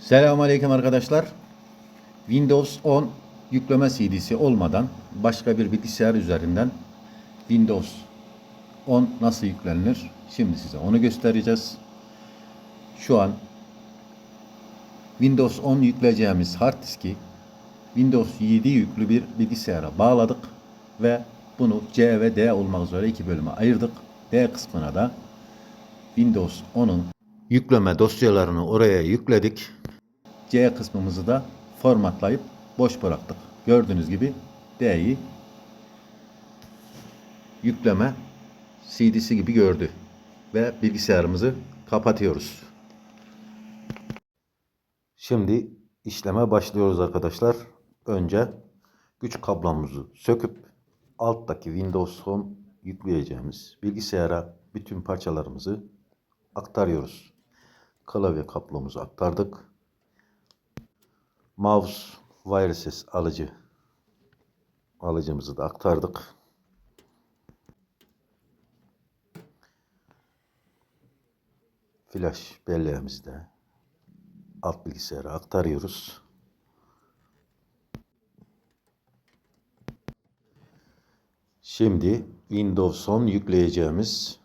Selamünaleyküm arkadaşlar. Windows 10 yükleme CD'si olmadan başka bir bilgisayar üzerinden Windows 10 nasıl yüklenir? Şimdi size onu göstereceğiz. Şu an Windows 10 yükleyeceğimiz hard diski Windows 7 yüklü bir bilgisayara bağladık ve bunu C ve D olmak üzere iki bölüme ayırdık. D kısmına da Windows 10'un yükleme dosyalarını oraya yükledik. C kısmımızı da formatlayıp boş bıraktık. Gördüğünüz gibi D'yi yükleme CD'si gibi gördü. Ve bilgisayarımızı kapatıyoruz. Şimdi işleme başlıyoruz arkadaşlar. Önce güç kablomuzu söküp alttaki Windows 10 yükleyeceğimiz bilgisayara bütün parçalarımızı aktarıyoruz. Klavye kablomuzu aktardık. Mouse wireless alıcı alıcımızı da aktardık. Flash belleğimizi de alt bilgisayara aktarıyoruz. Şimdi Windows 10 yükleyeceğimiz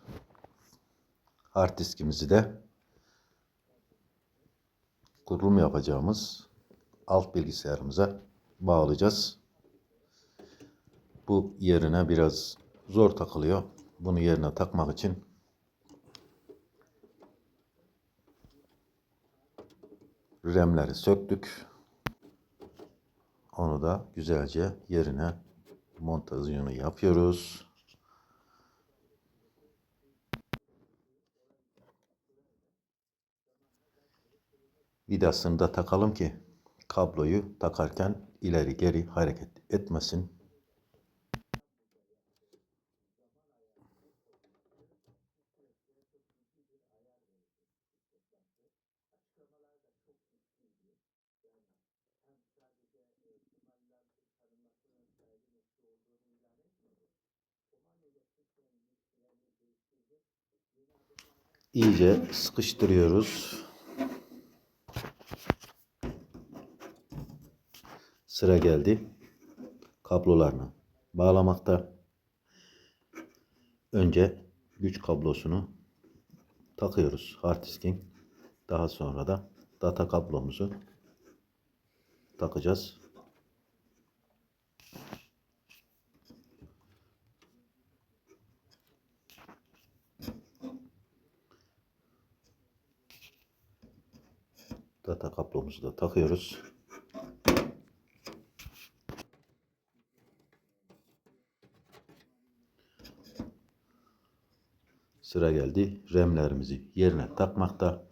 hard diskimizi de kurulum yapacağımız alt bilgisayarımıza bağlayacağız. Bu yerine biraz zor takılıyor. Bunu yerine takmak için RAM'leri söktük. Onu da güzelce yerine montajını yapıyoruz. Vidasını da takalım ki kabloyu takarken ileri geri hareket etmesin. İyice sıkıştırıyoruz. Sıra geldi kablolarını bağlamakta. Önce güç kablosunu takıyoruz hard diskin. Daha sonra da data kablomuzu takacağız. Data kablomuzu da takıyoruz. Sıra geldi RAM'lerimizi yerine takmakta.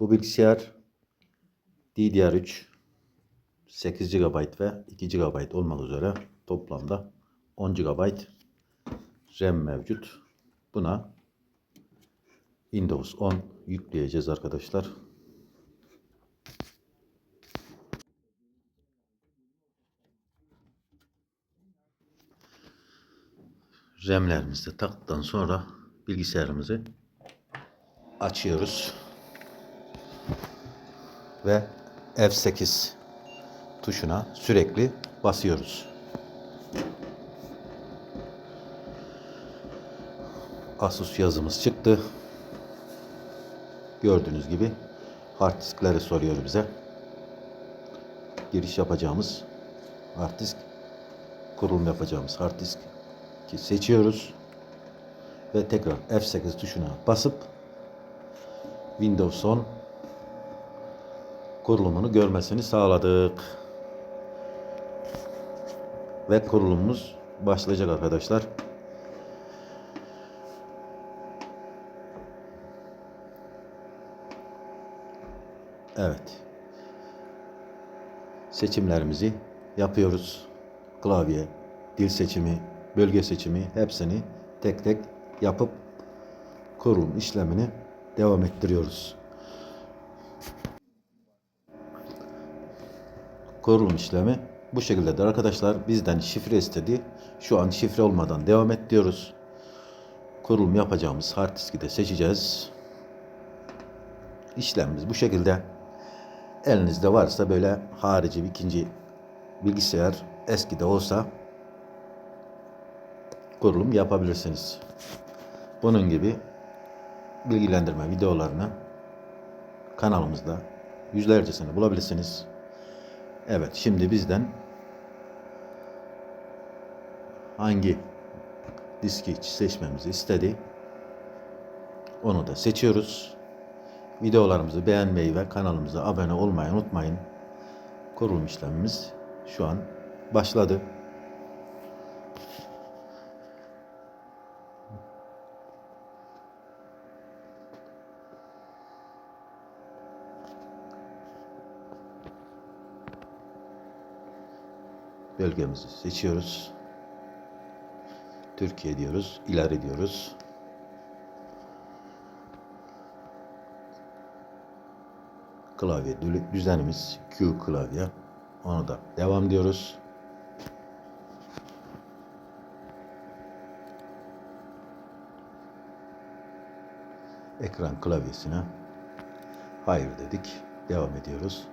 Bu bilgisayar DDR3 8 GB ve 2 GB olmak üzere toplamda 10 GB RAM mevcut. Buna Windows 10 yükleyeceğiz arkadaşlar. RAM'lerimizi de taktıktan sonra bilgisayarımızı açıyoruz. Ve F8 tuşuna sürekli basıyoruz. Asus yazımız çıktı. Gördüğünüz gibi hard diskleri soruyor bize. Giriş yapacağımız hard disk, kurulum yapacağımız hard disk seçiyoruz ve tekrar F8 tuşuna basıp Windows 10 kurulumunu görmesini sağladık. Ve kurulumumuz başlayacak arkadaşlar. Evet. Seçimlerimizi yapıyoruz. Klavye, dil seçimi, bölge seçimi hepsini tek tek yapıp kurulum işlemini devam ettiriyoruz. Kurulum işlemi bu şekildedir arkadaşlar. Bizden şifre istedi. Şu an şifre olmadan devam et diyoruz. Kurulum yapacağımız hard diski de seçeceğiz. İşlemimiz bu şekilde. elinizde varsa böyle harici bir ikinci bilgisayar eski de olsa kurulum yapabilirsiniz. Bunun gibi bilgilendirme videolarını kanalımızda yüzlercesini bulabilirsiniz. Evet şimdi bizden hangi diski seçmemizi istedi. Onu da seçiyoruz. Videolarımızı beğenmeyi ve kanalımıza abone olmayı unutmayın. Kurulum işlemimiz şu an başladı. Bölgemizi seçiyoruz. Türkiye diyoruz. ileri diyoruz. Klavye dü- düzenimiz Q klavye. Onu da devam diyoruz. Ekran klavyesine hayır dedik. Devam ediyoruz.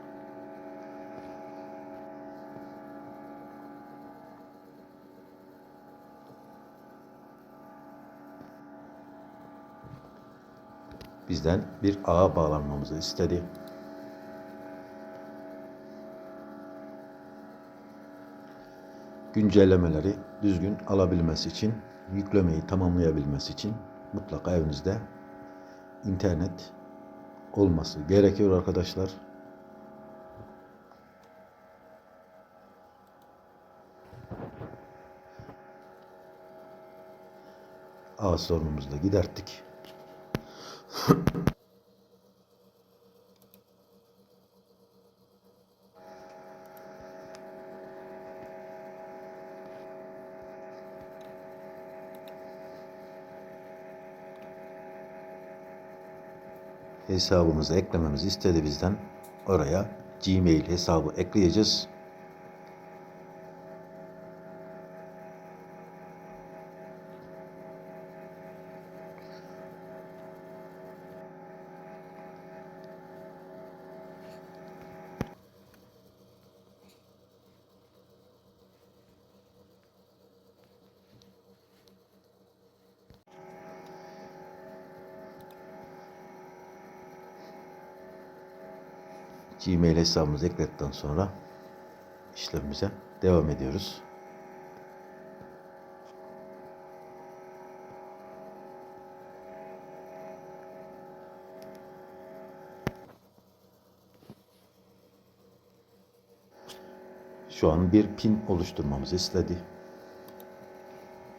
Bizden bir ağa bağlanmamızı istedi. Güncellemeleri düzgün alabilmesi için, yüklemeyi tamamlayabilmesi için mutlaka evinizde internet olması gerekiyor arkadaşlar. Ağ sorunumuzu da giderttik. Hesabımızı eklememizi istedi bizden. Oraya Gmail hesabı ekleyeceğiz. Gmail hesabımızı ekledikten sonra işlemimize devam ediyoruz. Şu an bir pin oluşturmamızı istedi.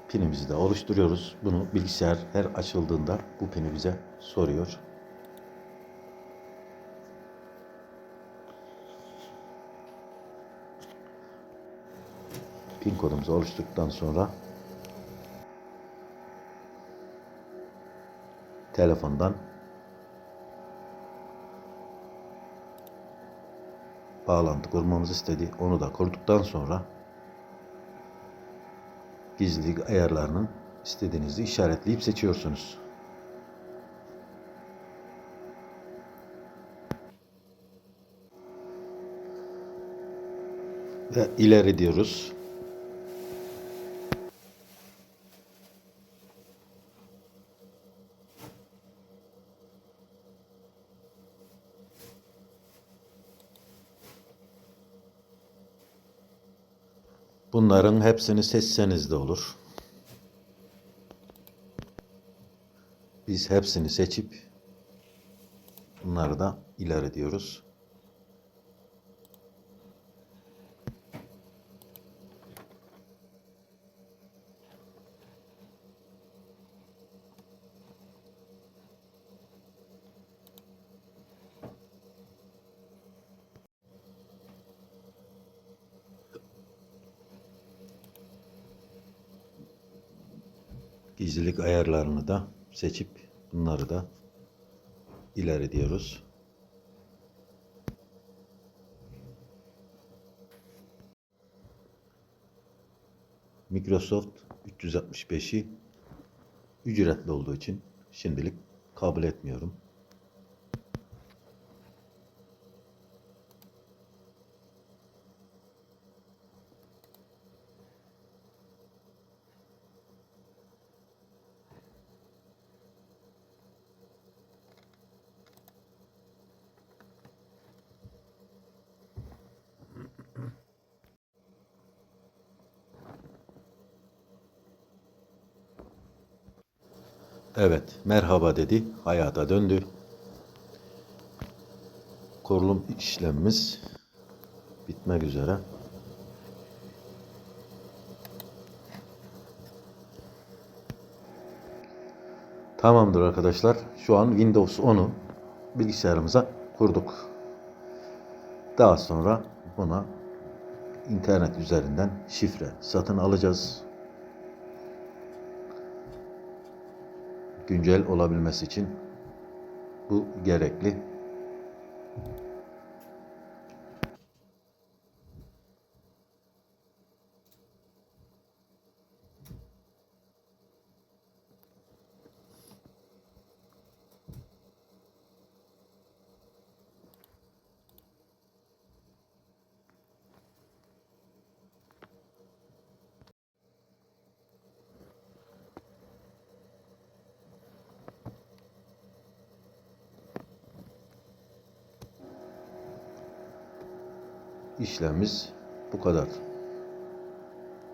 Pinimizi de oluşturuyoruz. Bunu bilgisayar her açıldığında bu pini bize soruyor. Pin kodumuzu oluşturduktan sonra telefondan bağlantı kurmamızı istedi. Onu da kurduktan sonra gizlilik ayarlarının istediğinizi işaretleyip seçiyorsunuz. Ve ileri diyoruz. Bunların hepsini seçseniz de olur. Biz hepsini seçip bunları da ileri diyoruz. Gizlilik ayarlarını da seçip bunları da ileri diyoruz. Microsoft 365'i ücretli olduğu için şimdilik kabul etmiyorum. Evet, merhaba dedi, hayata döndü. Kurulum işlemimiz bitmek üzere. Tamamdır arkadaşlar. Şu an Windows 10'u bilgisayarımıza kurduk. Daha sonra buna internet üzerinden şifre satın alacağız. Güncel olabilmesi için bu gerekli. İşlemimiz bu kadar.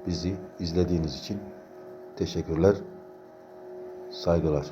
Bizi izlediğiniz için teşekkürler, saygılar.